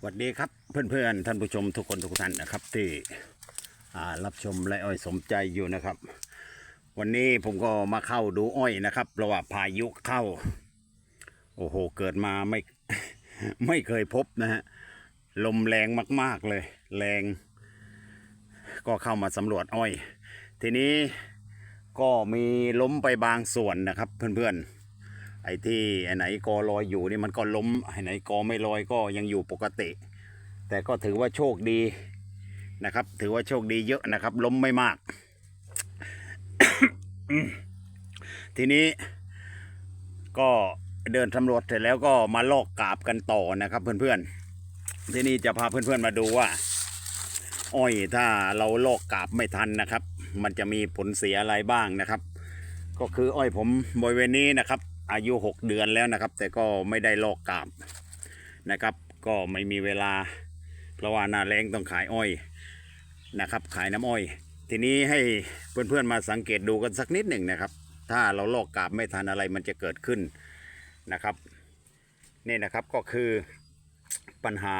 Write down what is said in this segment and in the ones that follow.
สวัสดีครับเพื่อนๆท่านผู้ชมทุกคนทุกท่านนะครับ ที่รับชมและอ้อยสมใจอยู่นะครับ วันนี้ผมก็มาเข้าดูอ้อยนะครับเพราะว่าพายุเข้า โอ้โหเกิดมาไม่ไม่เคยพบนะฮะลมแรงมากๆเลย แรง ก็เข้ามาสำรวจอ้อย ทีนี้ก็มีล้มไปบางส่วนนะครับ เพื่อนๆ ไอ้ที่ไอ้ไหนกอลอยอยู่นี่มันก็ล้มไอ้ไหนกอไม่ลอยก็ยังอยู่ปกติ แต่ก็ถือว่าโชคดีนะครับ ถือว่าโชคดีเยอะนะครับ ล้มไม่มาก ทีนี้ก็เดินสำรวจเสร็จแล้วก็มาลอกกาบกันต่อนะครับ เพื่อนๆ ที่นี้จะพาเพื่อนๆมาดูว่า อ้อยถ้าเราลอกกาบไม่ทันนะครับ มันจะมีผลเสียอะไรบ้างนะครับ ก็คืออ้อยผมบริเวณนี้นะครับ อายุ 6 เดือนแล้วนะครับ แต่ก็ไม่ได้ลอกกาบนะครับ ก็ไม่มีเวลา เพราะว่าหน้าแรงต้องขายอ้อยนะครับ ขายน้ำอ้อย ทีนี้ให้เพื่อนๆมาสังเกตดูกันสักนิดหนึ่งนะครับ ถ้าเราลอกกาบไม่ทันอะไรมันจะเกิดขึ้นนะครับนี่นะครับก็คือปัญหา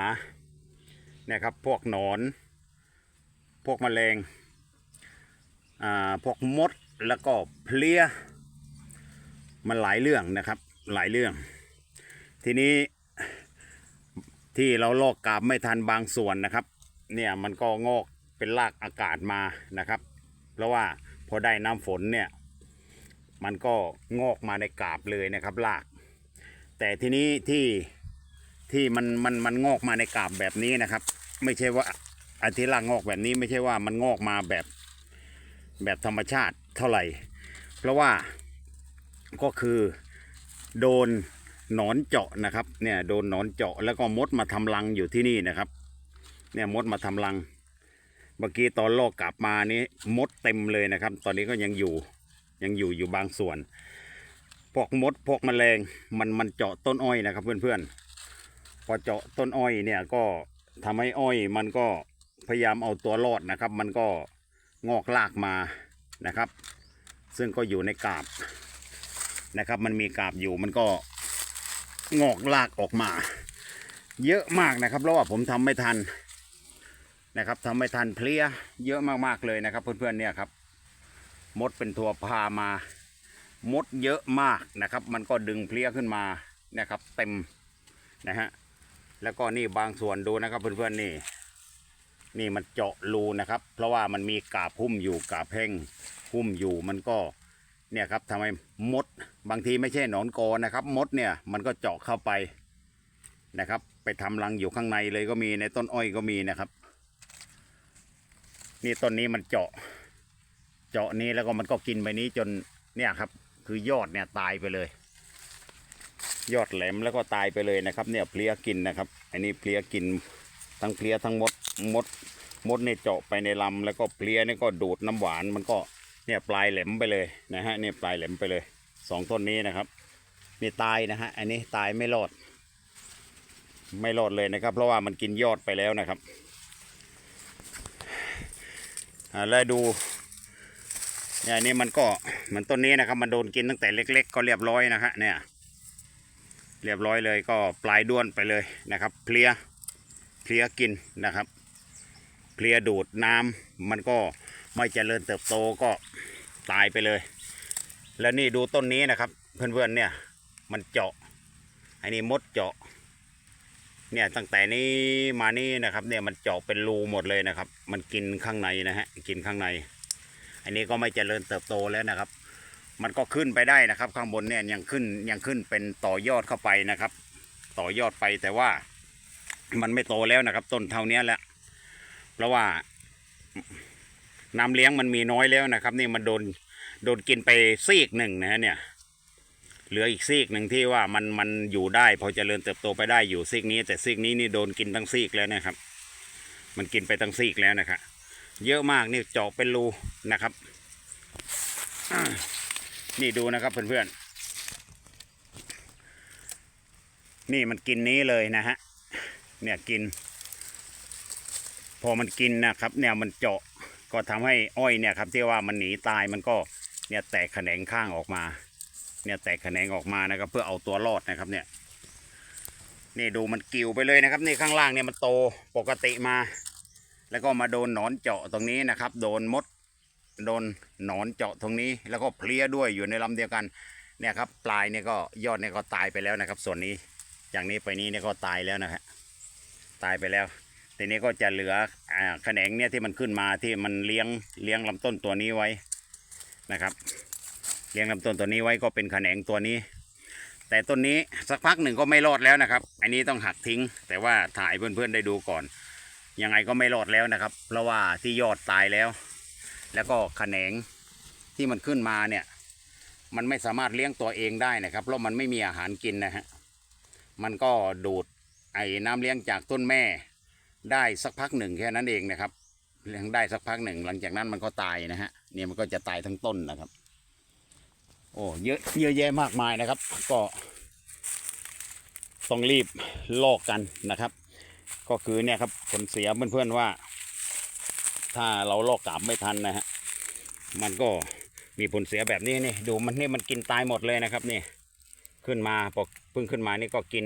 นะครับพวกหนอน พวกแมลงพวกมดแล้วก็เพลี้ย มันหลายเรื่องนะครับหลายเรื่อง ทีนี้ที่เราลอกกาบไม่ทันบางส่วนนะครับ เนี่ยมันก็งอกเป็นรากอากาศมานะครับ เพราะว่าพอได้น้ำฝนเนี่ยมันก็งอกมาในกาบเลยนะครับราก แต่ทีนี้ที่ที่มันมันมันงอกมาในกาบแบบนี้นะครับ ไม่ใช่ว่าอันที่รากงอกแบบนี้ไม่ใช่ว่ามันงอกมาแบบแบบธรรมชาติเท่าไหร่ เพราะว่า ก็คือโดนหนอนเจาะนะครับ เนี่ยโดนหนอนเจาะแล้วก็มดมาทำรังอยู่ที่นี่นะครับ เนี่ยมดมาทำรัง เมื่อกี้ตอนลอกกลับมานี้มดเต็มเลยนะครับ ตอนนี้ก็ยังอยู่ยังอยู่อยู่บางส่วน พวกมดพวกแมลงมันมันเจาะต้นอ้อยนะครับ เพื่อนๆ พอเจาะต้นอ้อยเนี่ยก็ทำให้อ้อยมันก็พยายามเอาตัวรอดนะครับ มันก็งอกลากมานะครับ ซึ่งก็อยู่ในกาบ นะครับ มันมีกาบอยู่มันก็งอกลากออกมา เยอะมากนะครับเพราะว่าผมทำไม่ทันนะครับทำไม่ทันเพลี้ยเยอะมากๆเลยนะครับ เพื่อนๆเนี่ยครับ มดเป็นทัวพามามดเยอะมากนะครับ มันก็ดึงเพลี้ยขึ้นมานะครับ เต็มนะฮะแล้วก็นี่บางส่วนดูนะครับ เพื่อนๆนี่ นี่มันเจาะรูนะครับ เพราะว่ามันมีกาบหุ้มอยู่กาบแห้งหุ้มอยู่มันก็ เนี่ยครับทำให้มดบางทีไม่ใช่หนอนกอนะครับ มดเนี่ยมันก็เจาะเข้าไปนะครับ ไปทำรังอยู่ข้างในเลยก็มีในต้นอ้อยก็มีนะครับ นี่ต้นนี้มันเจาะ เจาะนี้แล้วก็มันก็กินไปนี้จนเนี่ยครับ คือยอดเนี่ยตายไปเลย ยอดแหลมแล้วก็ตายไปเลยนะครับ เนี่ยเพลี้ยกินนะครับ อันนี้เพลี้ยกินทั้งเพลี้ยทั้งมดมดมดเนี่ยเจาะไปในลำแล้วก็เพลี้ยเนี่ยก็ดูดน้ำหวานมันก็ เนี่ยปลายแหลมไปเลยนะฮะเนี่ยปลายแหลมไปเลยสองต้นนี้นะครับนี่ตายนะฮะอันนี้ตายไม่รอด ไม่รอดเลยนะครับ เพราะว่ามันกินยอดไปแล้วนะครับแล้วดูเนี่ยนนี่มันก็เหมือนต้นนี้นะครับ มันโดนกินตั้งแต่เล็ก ๆ ก็เรียบร้อยนะฮะเนี่ยเรียบร้อยเลยก็ปลายด้วนไปเลยนะครับ เพลียเพลียกินนะครับ เพลียดูดน้ำมันก็ ไม่เจริญเติบโตก็ตายไปเลย แล้วนี่ดูต้นนี้นะครับ เพื่อนๆเนี่ยมันเจาะอันนี้มดเจาะ เนี่ยตั้งแต่นี้มานี่นะครับ เนี่ยมันเจาะเป็นรูหมดเลยนะครับ มันกินข้างในนะฮะกินข้างใน อันนี้ก็ไม่เจริญเติบโตแล้วนะครับ มันก็ขึ้นไปได้นะครับ ข้างบนเนี่ยยังขึ้นยังขึ้นเป็นต่อยอดเข้าไปนะครับ ต่อยอดไปแต่ว่ามันไม่โตแล้วนะครับ ต้นเท่านี้แหละเพราะว่า น้ำเลี้ยงมันมีน้อยแล้วนะครับ นี่มันโดนโดนกินไปซีกหนึ่งนะฮะเนี่ย เหลืออีกซีกหนึ่งที่ว่ามันมันอยู่ได้ พอจเจริญเติบโตไปได้อยู่ซีกนี้ แต่ซีกนี้นี่โดนกินทั้งซีกแล้วนะครับ มันกินไปทั้งซีกแล้วนะครับเยอะมากนี่เจาะเป็นรูนะครับ นี่ดูนะครับเพื่อนๆ นี่มันกินนี้เลยนะฮะ เนี่ยกิน พอมันกินนะครับ เนี่ยมันเจาะ ก็ทำให้อ้อยเนี่ยครับที่ว่ามันหนีตายมันก็เนี่ยแตกแขนงข้างออกมา เนี่ยแตกแขนงออกมานะครับเพื่อเอาตัวรอดนะครับเนี่ยนี่ดูมันกิ่วไปเลยนะครับนี่ข้างล่างเนี่ยมันโตปกติมา แล้วก็มาโดนหนอนเจาะตรงนี้นะครับ โดนมด โดนหนอนเจาะตรงนี้ แล้วก็เพลี้ยด้วยอยู่ในลำเดียวกันเนี่ยครับปลายเนี่ยก็ยอดเนี่ยก็ตายไปแล้วนะครับ ส่วนนี้อย่างนี้ไปนี้เนี่ยก็ตายแล้วนะฮะตายไปแล้ว ทีนี้ก็จะเหลืออ่าแขนงเนี่ยที่มันขึ้นมาที่มันเลี้ยงเลี้ยงลำต้นตัวนี้ไว้นะครับ เลี้ยงลำต้นตัวนี้ไว้ก็เป็นแขนงตัวนี้ แต่ต้นนี้สักพักหนึ่งก็ไม่รอดแล้วนะครับ อันนี้ต้องหักทิ้ง แต่ว่าถ่ายเพื่อนๆได้ดูก่อน ยังไงก็ไม่รอดแล้วนะครับ เพราะว่าที่ยอดตายแล้ว แล้วก็แขนงที่มันขึ้นมาเนี่ยมันไม่สามารถเลี้ยงตัวเองได้นะครับ เพราะมันไม่มีอาหารกินนะฮะ มันก็ดูดไอ้น้ำเลี้ยงจากต้นแม่ ได้สักพักหนึ่งแค่นั้นเองนะครับเลี้ยงได้สักพักหนึ่งหลังจากนั้นมันก็ตายนะฮะเนี่ยมันก็จะตายทั้งต้นนะครับ โอ้เยอะเยอะแยะมากมายนะครับ ก็ต้องรีบลอกกันนะครับ ก็คือเนี่ยครับผลเสียเพื่อนๆว่า ถ้าเราลอกกาบไม่ทันนะฮะมันก็มีผลเสียแบบนี้นี่ดูมันนี่มันกินตายหมดเลยนะครับนี่ขึ้นมาพอเพิ่งขึ้นมานี่ก็กิน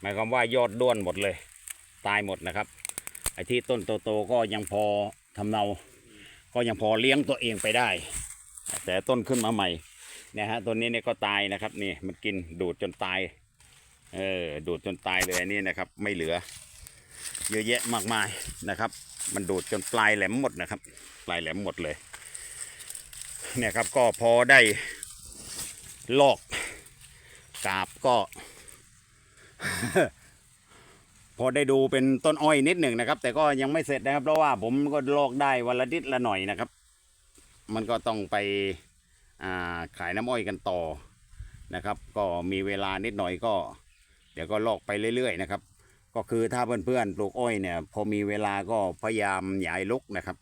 หมายความว่ายอดด้วนหมดเลย ตายหมดนะครับ ไอ้ที่ต้นโตๆก็ยังพอทำเนา ก็ยังพอเลี้ยงตัวเองไปได้ แต่ต้นขึ้นมาใหม่นี่ยฮะต้นนี้เนี่ยก็ตายนะครับนี่มันกินดูดจนตายเออดูดจนตายเลยนนี้นะครับ ไม่เหลือ เยอะแยะมากมายนะครับ มันดูดจนปลายแหลมหมดนะครับ ปลายแหลมหมดเลยเนี่ยครับก็พอได้ลอกกาบก็ พอได้ดูเป็นต้นอ้อยนิดหนึ่งนะครับ แต่ก็ยังไม่เสร็จนะครับ เพราะว่าผมก็ลอกได้วันละนิดละหน่อยนะครับ มันก็ต้องไปาขายน้ำอ้อยกันต่อนะครับ ก็มีเวลานิดหน่อยก็ เดี๋ยวก็ลอกไปเรื่อย ๆ นะครับ ก็คือถ้าเพื่อนๆปลูกอ้อยเนี่ย พอมีเวลาก็พยายามหยายลกนะครับ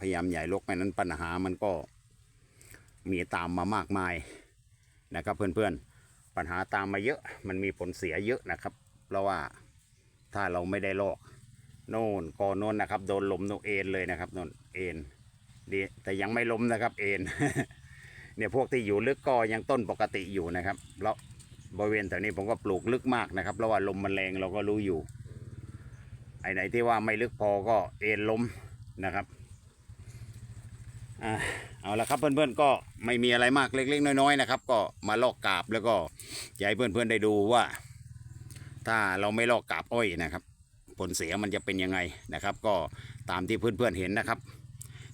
พยายามหยายลกไม่นั้นปัญหามันก็มีตามมามากมายนะครับ เพื่อนๆปัญหาตามมาเยอะ มันมีผลเสียเยอะนะครับ เพราะว่า ถ้าเราไม่ได้ลอกโน่นกอโน่นนะครับ โดนลมโนเอ็นเลยนะครับโน่นเอ็นดีแต่ยังไม่ล้มนะครับเอ็นเนี่ยพวกที่อยู่ลึกก็ยังต้นปกติอยู่นะครับแล้วบริเวณแถวนี้ผมก็ปลูกลึกมากนะครับเพราะว่าลมมันแรงเราก็รู้อยู่ ไอ้ไหนที่ว่าไม่ลึกพอก็เอ็นล้มนะครับเอาละครับเพื่อนๆก็ไม่มีอะไรมากเล็กๆ น้อยๆนะครับ ก็มาลอกกาบแล้วก็อยากให้เพื่อนๆได้ดูว่า ถ้าเราไม่ลอกกาบอ้อยนะครับ ผลเสียมันจะเป็นยังไงนะครับ ก็ตามที่เพื่อนๆเห็นนะครับ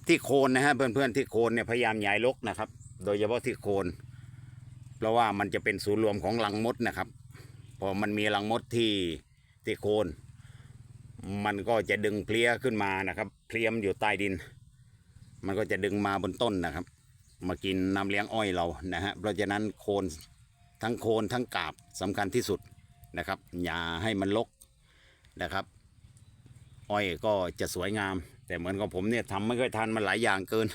ที่โคนนะฮะเพื่อนๆที่โคนเนี่ยพยายามย้ายลกนะครับ โดยเฉพาะที่โคน เพราะว่ามันจะเป็นศูนย์รวมของรังมดนะครับพอมันมีรังมดที่ที่โคน มันก็จะดึงเพลี้ยขึ้นมานะครับ เพลี้ยมอยู่ใต้ดิน มันก็จะดึงมาบนต้นนะครับ มากินน้ำเลี้ยงอ้อยเรานะฮะเพราะฉะนั้นโคนทั้งโคนทั้งกาบสำคัญที่สุด นะครับอย่าให้มันลกนะครับ อ้อยก็จะสวยงาม แต่เหมือนกับผมเนี่ยทำไม่ค่อยทันมันหลายอย่างเกิน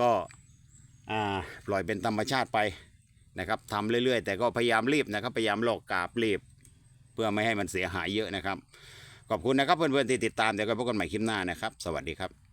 ก็ปล่อยเป็นธรรมชาติไปนะครับทำเรื่อย ๆ แต่ก็พยายามรีบนะครับ พยายามลอกกาบรีบ เพื่อไม่ให้มันเสียหายเยอะนะครับ ขอบคุณนะครับเพื่อนๆที่ติดตามเดี๋ยวก็พบกันใหม่คลิปหน้านะครับ สวัสดีครับ